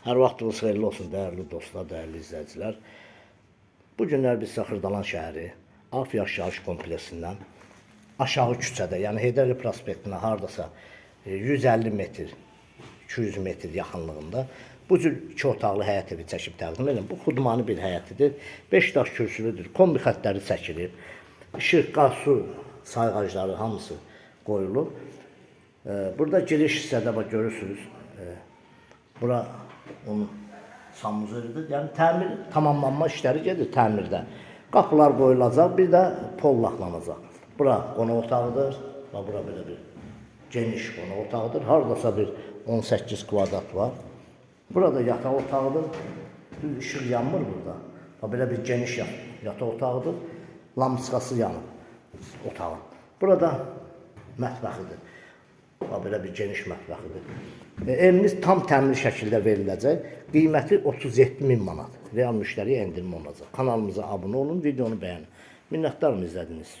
Hər vaxtınız xeyirli olsun, dəyərli dostlar, dəyərli izləyicilər. Bu günlər biz Xırdalan şəhəri Af Yaşayış kompleksindən aşağı küçədə, yəni Heydərli prospektinə hardasa e, 150 metr, 200 metr yaxınlığında bu cür iki otaqlı həyət evi çəkib təqdim edirəm. Bu xudmanı bir həyətidir. 5 daş kürsülüdür. Kombi xəttləri çəkilib. İşıq, qaz, su sayğacları hamısı qoyulub. E, Burada giriş hissədə bax görürsünüz. E, Bura onun samuzelidir. Yəni təmir tamamlanma işləri gedir təmirdə. Qapılar qoyulacaq, bir də pol laxlanacaq. Bura qonaq otağıdır. Və bura belə bir geniş qonaq otağıdır. Hardasa bir 18 kvadrat var. Burada yataq otağıdır. Düz işıq yanmır burada. Və belə bir geniş yat yataq otağıdır. Lampiskası yanıb otağın. Burada mətbəxidir. Və belə bir geniş mətbəxidir. E, evimiz tam təmir şəkildə veriləcək. Qiyməti 37 min manat. Real müştəriyə endirmə olacaq. Kanalımıza abunə olun, videonu bəyənin. Minnətdarım izlədiyiniz üçün.